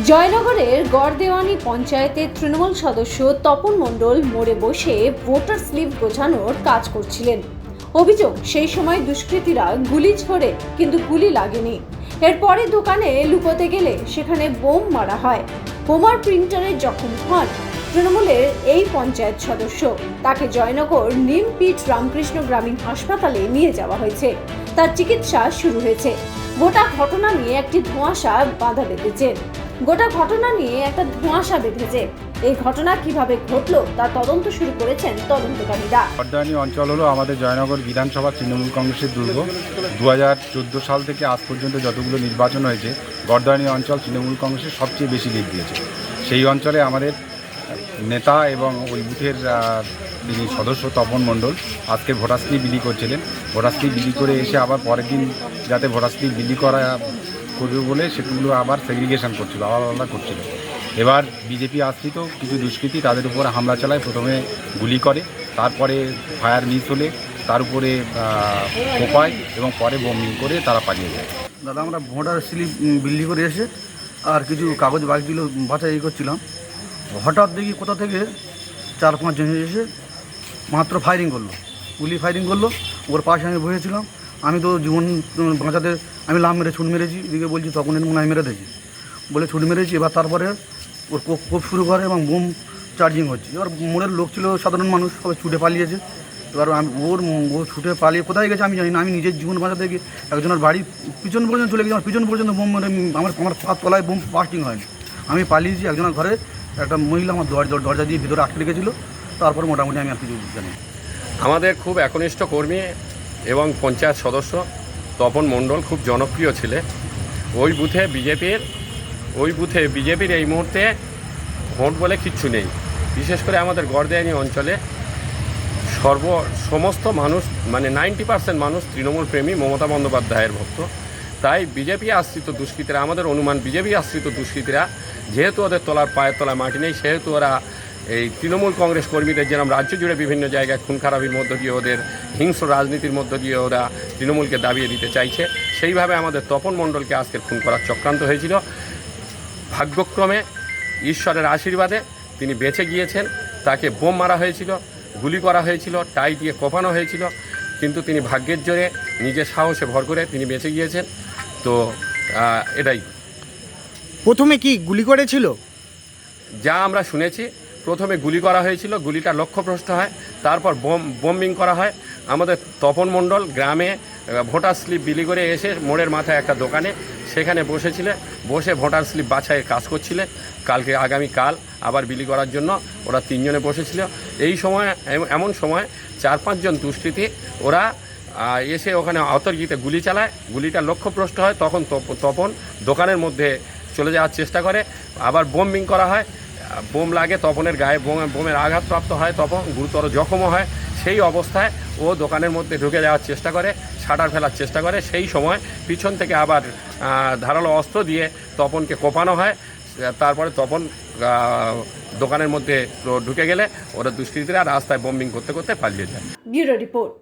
জয়নগরের গড়দেওয়ানি পঞ্চায়েতের তৃণমূল সদস্য তপন মণ্ডল মোড়ে বসে ভোটার স্লিপ গোছানোর কাজ করছিলেন। অভিযোগ, সেই সময় দুষ্কৃতীরা গুলি ছোড়ে কিন্তু গুলি লাগেনি। এরপরে দোকানে লুকোতে গেলে সেখানে বোম মারা হয়। বোমার প্রিন্টারে জখম হন তৃণমূলের এই পঞ্চায়েত সদস্য। তাকে জয়নগর নিমপিট রামকৃষ্ণ গ্রামীণ হাসপাতালে নিয়ে যাওয়া হয়েছে। তার চিকিৎসা শুরু হয়েছে। গোটা ঘটনা নিয়ে একটি ধোঁয়াশা বাধা বেঁধেছে। গোটা ঘটনা নিয়ে একটা ধোঁয়াশা বেঁধেছে। এই ঘটনা কীভাবে ঘটলো তার তদন্ত শুরু করেছেন তদন্তকারীরা। বর্দানি অঞ্চল হলো আমাদের জয়নগর বিধানসভা তৃণমূল কংগ্রেসের দুর্গ। দু হাজার চোদ্দ সাল থেকে আজ পর্যন্ত যতগুলো নির্বাচন হয়েছে বর্দানি অঞ্চল তৃণমূল কংগ্রেসের সবচেয়ে বেশি লিড দিয়েছে। সেই অঞ্চলে আমাদের নেতা এবং ওই বুথের যিনি সদস্য তপন মণ্ডল আজকে ভোটার স্লিপ বিলি করছিলেন। ভোটার স্লিপ বিলি করে এসে আবার পরের দিন যাতে ভোটার স্লিপ বিলি করা করবে বলে সেগুলো আবার সেগ্রিগেশন করছিল আলাদা আলাদা করছিল। এবার বিজেপি আশ্রিত কিছু দুষ্কৃতী তাদের উপর হামলা চালায় প্রথমে গুলি করে তারপরে ফায়ার মিস হলে তার উপরে কোপায় এবং পরে বোমিং করে তারা পালিয়ে যায়। দাদা আমরা ভোটার স্লিপ উম, বিলি করে এসে আর কিছু কাগজ বাকিগুলো বাছাই করছিলাম। হঠাৎ দেখি কোথা থেকে চার পাঁচ জন এসে মাত্র ফায়ারিং করল। গুলি ফায়ারিং করল ওর পাশে আমি বসেছিলাম। আমি তো জীবন বাঁচাতে আমি লাভ মেরে ছুট মেরেছি, এদিকে বলছি তখন এর মনে হয় মেরে দিয়েছি বলে ছুট মেরেছি, এবার তারপরে ওর কোপ শুরু করে এবং বোম চার্জিং হচ্ছে। এবার মোড়ের লোক ছিল সাধারণ মানুষ, সবাই ছুটে পালিয়েছে। এবার আমি ওর ও ছুটে পালিয়ে কোথায় গেছে আমি জানি না, আমি নিজের জীবন বাঁচাতে গিয়ে একজনের বাড়ি পিছন পর্যন্ত চলে গেছি, আমার পিছন পর্যন্ত বোম মানে আমার আমার পাত তলায় বোম বাস্টিং হয়নি। আমি পালিয়েছি একজনের ঘরে, একটা মহিলা আমার দরজা দরজা দিয়ে ভিতরে আটকে রেখেছিল, তারপর মোটামুটি আমি আর কিছু জানি আমাদের খুব একনিষ্ঠ কর্মী এবং পঞ্চায়েত সদস্য। তপন মণ্ডল খুব জনপ্রিয় ছিলে। ওই বুথে বিজেপির, ওই বুথে বিজেপির এই মুহূর্তে ভোট বলে কিচ্ছু নেই। বিশেষ করে আমাদের গড়দেয়ানি অঞ্চলে সর্ব, সমস্ত মানুষ মানে নাইনটি পার্সেন্ট মানুষ তৃণমূল প্রেমী মমতা বন্দ্যোপাধ্যায়ের ভক্ত। তাই বিজেপি আশ্রিত দুষ্কৃতীরা, আমাদের অনুমান, বিজেপি আশ্রিত দুষ্কৃতীরা, যেহেতু ওদের তলার পায়ের তলায় মাটি নেই, সেহেতু ওরা এই তৃণমূল কংগ্রেস কর্মীদের যেরকম রাজ্য জুড়ে বিভিন্ন জায়গায় খুন খারাপির মধ্য দিয়ে ওদের হিংস্র রাজনীতির মধ্য দিয়ে ওরা তৃণমূলকে দাবিয়ে দিতে চাইছে। সেইভাবে আমাদের তপন মণ্ডলকে আজকে খুন করার চক্রান্ত হয়েছিল। ভাগ্যক্রমে ঈশ্বরের আশীর্বাদে তিনি বেঁচে গিয়েছেন। তাকে বোম মারা হয়েছিল গুলি করা হয়েছিল টাই দিয়ে কোপানো হয়েছিল। কিন্তু তিনি ভাগ্যের জোরে নিজের সাহসে ভর করে তিনি বেঁচে গিয়েছেন। তো এটাই। প্রথমে কি গুলি করেছিল? যা আমরা শুনেছি প্রথমে গুলি করা হয়েছিল গুলিটা লক্ষ্যভ্রষ্ট হয় তারপর বোম বোম্বিং করা হয়। আমাদের তপন মণ্ডল গ্রামে ভোটার স্লিপ বিলি করে এসে মোড়ের মাথায় একটা দোকানে সেখানে বসেছিলে, বসে ভোটার স্লিপ বাছাইয়ের কাজ করছিলে। কালকে আগামী কাল আবার বিলি করার জন্য ওরা তিনজনে বসেছিল। এই সময়, এম- এমন সময় চার পাঁচজন দুষ্কৃতী, ওরা এসে ওখানে অতর্কিতে গুলি চালায়, গুলিটা লক্ষ্যভ্রষ্ট হয়, তখন তপ- তপন দোকানের মধ্যে চলে যাওয়ার চেষ্টা করে। আবার বোম্বিং করা হয় বোম লাগে তপনের গায়ে, বোম- বোমের আঘাতপ্রাপ্ত হয় তপন, গুরুতর জখমও হয়। সেই অবস্থায় ও দোকানের মধ্যে ঢুকে যাওয়ার চেষ্টা করে, শাটার ফেলার চেষ্টা করে। সেই সময় পিছন থেকে আবার ধারালো অস্ত্র দিয়ে তপনকে কোপানো হয়। তারপরে তপন দোকানের মধ্যে ঢুকে গেলে ওরা দুষ্কৃতীরা রাস্তায় বোম্বিং করতে করতে পালিয়ে যায়। Bureau report.